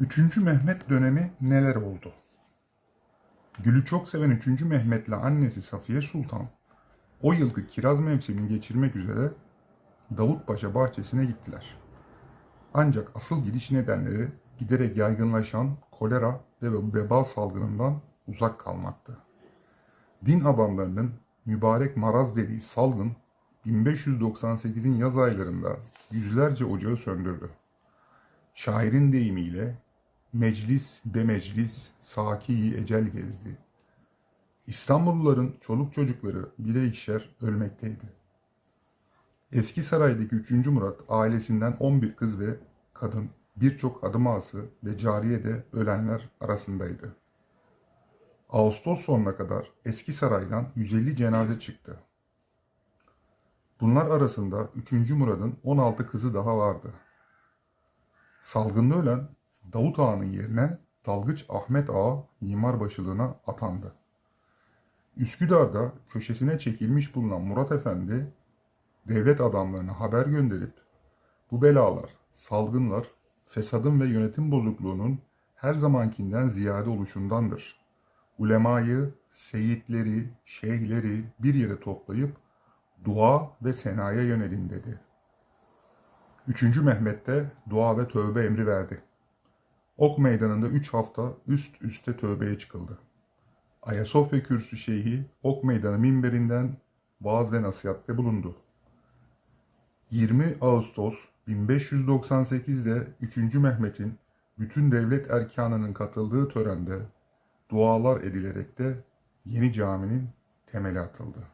3. Mehmet dönemi neler oldu? Gül'ü çok seven 3. Mehmet'le annesi Safiye Sultan o yılki kiraz mevsimini geçirmek üzere Davutpaşa bahçesine gittiler. Ancak asıl gidiş nedenleri giderek yaygınlaşan kolera ve veba salgınından uzak kalmaktı. Din adamlarının mübarek maraz dediği salgın 1598'in yaz aylarında yüzlerce ocağı söndürdü. Şairin deyimiyle meclis be meclis saki ecel gezdi. İstanbulluların çoluk çocukları birer ikişer ölmekteydi. Eski saraydaki 3. Murat ailesinden 11 kız ve kadın, birçok adım ağası ve cariye de ölenler arasındaydı. Ağustos sonuna kadar eski saraydan 150 cenaze çıktı. Bunlar arasında 3. Murad'ın 16 kızı daha vardı. Salgında ölen Davut Ağa'nın yerine Dalgıç Ahmet Ağa mimar başılığına atandı. Üsküdar'da köşesine çekilmiş bulunan Murat Efendi devlet adamlarına haber gönderip bu belalar, salgınlar, fesadın ve yönetim bozukluğunun her zamankinden ziyade oluşundandır. Ulemayı, seyitleri, şeyhleri bir yere toplayıp dua ve senaya yönelin dedi. Üçüncü Mehmet de dua ve tövbe emri verdi. Ok meydanında üç hafta üst üste tövbeye çıkıldı. Ayasofya Kürsü Şeyhi Ok Meydanı minberinden vaaz ve nasihatte bulundu. 20 Ağustos 1598'de 3. Mehmet'in bütün devlet erkanının katıldığı törende dualar edilerek de yeni caminin temeli atıldı.